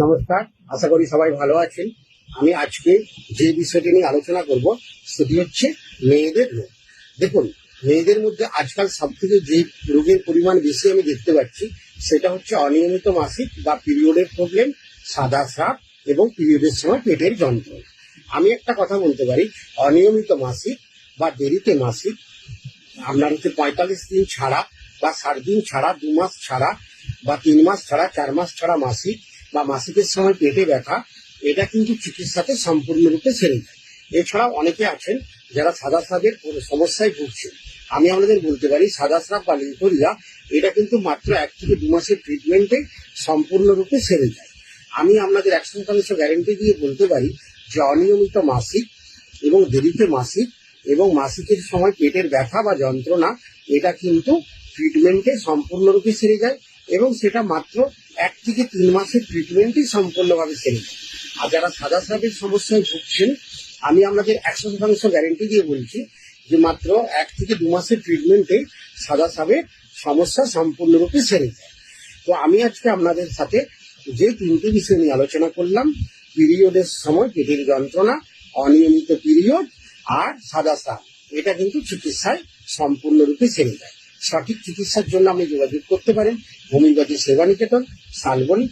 নমস্কার, আশা করি সবাই ভালো আছেন। আমি আজকে যে বিষয়টি নিয়ে আলোচনা করব, সেটি হচ্ছে মেয়েদের রোগ। দেখুন, মেয়েদের মধ্যে আজকাল সব থেকে যে রোগের পরিমাণ বেশি আমি দেখতে পাচ্ছি, সেটা হচ্ছে অনিয়মিত মাসিক বা পিরিয়ডের প্রবলেম, সাদা স্রাব এবং পিরিয়ডের সময় পেটের যন্ত্রণা। আমি একটা কথা বলতে পারি, অনিয়মিত মাসিক বা দেরিতে মাসিক, আপনার হচ্ছে পঁয়তাল্লিশ দিন ছাড়া বা ষাট দিন ছাড়া, দু মাস ছাড়া বা তিন মাস ছাড়া, চার মাস ছাড়া মাসিক বা মাসিকের সময় পেটে ব্যথা, এটা কিন্তু চিকিৎসাতে সম্পূর্ণরূপে সেরে যায় এছাড়াও অনেকে আছেন যারা সাদা স্রাবের সমস্যায় ভুগছেন। আমি আপনাদের বলতে পারি, সাদা স্রাব বা লিউকোরিয়া এটা কিন্তু মাত্র এক থেকে দু মাসের ট্রিটমেন্টে সম্পূর্ণরূপে সেরে যায় আমি আপনাদের একশো শতাংশ গ্যারেন্টি দিয়ে বলতে পারি যে অনিয়মিত মাসিক এবং দেরিতে মাসিক এবং মাসিকের সময় পেটের ব্যথা বা যন্ত্রণা, এটা কিন্তু ট্রিটমেন্টে সম্পূর্ণরূপে সেরে যায় এবং সেটা মাত্র এক থেকে তিন মাসের ট্রিটমেন্টই সম্পূর্ণভাবে সেরে আর যারা সাদা স্রাবের সমস্যায় ভুগছেন, আমি আপনাদের একশো শতাংশ গ্যারেন্টি দিয়ে বলছি যে মাত্র এক থেকে দু মাসের ট্রিটমেন্টে সাদা স্রাবের সমস্যা সম্পূর্ণরূপে সেরে যায়। তো আমি আজকে আপনাদের সাথে যে তিনটি বিষয় নিয়ে আলোচনা করলাম, পিরিয়ডের সময়, পেটের যন্ত্রণা, অনিয়মিত পিরিয়ড আর সাদা স্রাব, এটা কিন্তু চিকিৎসায় সম্পূর্ণরূপে সেরে যায়। সঠিক চিকিৎসার জন্য আপনি যোগাযোগ করতে পারেন হোমিওপ্যাথি সেবা নিকেতন শালবনী।